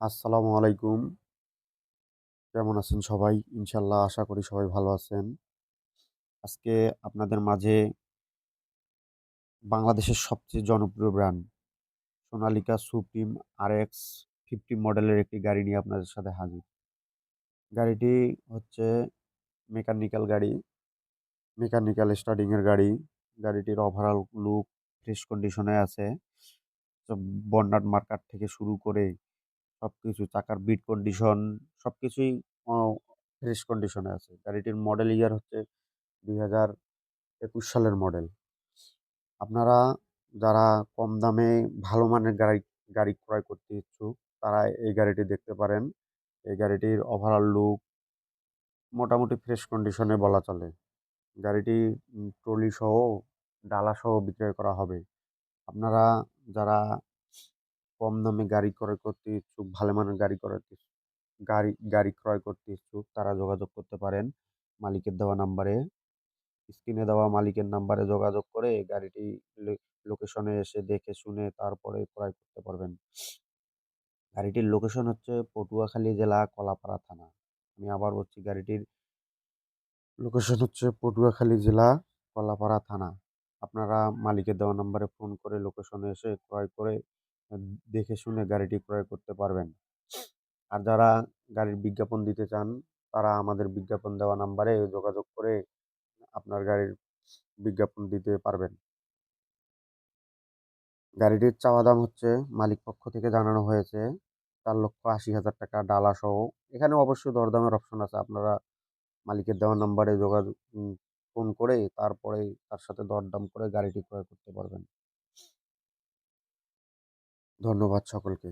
আসসালামু আলাইকুম। কেমন আছেন সবাই? ইনশাল্লাহ আশা করি সবাই ভালো আছেন। আজকে আপনাদের মাঝে বাংলাদেশের সবচেয়ে জনপ্রিয় brand Sonalika supreme R X fifty মডেলের একটি গাড়ি নিয়ে আপনাদের সাথে হাজির। গাড়িটি হচ্ছে মেকানিক্যাল গাড়ি, মেকানিক্যাল স্টার্টিংয়ের গাড়ি। গাড়িটির ওভারঅল লুক ফ্রেশ কন্ডিশনে আছে। বনেট মার্কার থেকে শুরু করে সবকিছু চাকার বিট কন্ডিশন সব কিছুই ফ্রেশ কন্ডিশনে আছে। গাড়িটির মডেল ইয়ার হচ্ছে ২০২১ সালের মডেল। আপনারা যারা কম দামে ভালো মানের গাড়ি গাড়ি ক্রয় করতে ইচ্ছুক, তারা এই গাড়িটি দেখতে পারেন। এই গাড়িটির ওভারঅল লুক মোটামুটি ফ্রেশ কন্ডিশনে বলা চলে। গাড়িটি ট্রলি সহ, ডালা সহ বিক্রয় করা হবে। আপনারা যারা কম দামে গাড়ি ক্রয় করতে ইচ্ছুক, ভালো মানের গাড়ি ক্রয় গাড়ি গাড়ি ক্রয় করতে ইচ্ছুক, তারা যোগাযোগ করতে পারেন মালিকের দেওয়া নাম্বারে। স্ক্রিনে দেওয়া মালিকের নাম্বারে যোগাযোগ করে গাড়িটি লোকেশনে এসে দেখে শুনে তারপরে ক্রয় করতে পারবেন। গাড়িটির লোকেশন হচ্ছে পটুয়াখালী জেলা কলাপাড়া থানা। আমি আবার বলছি গাড়িটির লোকেশন হচ্ছে পটুয়াখালী জেলা কলাপাড়া থানা। আপনারা মালিকের দেওয়া নাম্বারে ফোন করে লোকেশনে এসে ক্রয় করে দেখে শুনে গাড়িটি ক্রয় করতে পারবেন। আর যারা গাড়ির বিজ্ঞাপন দিতে চান, তারা আমাদের বিজ্ঞাপন দেওয়া নাম্বারে যোগাযোগ করে আপনার গাড়ির বিজ্ঞাপন দিতে পারবেন। গাড়িটির চাওয়া দাম হচ্ছে মালিক পক্ষ থেকে জানানো হয়েছে ৳৪,৮০,০০০ ডালা সহ। এখানে অবশ্যই দরদামের অপশন আছে। আপনারা মালিকের দেওয়া নাম্বারে যোগাযোগ ফোন করে তারপরে তার সাথে দরদাম করে গাড়িটি ক্রয় করতে পারবেন। ধন্যবাদ সকলকে।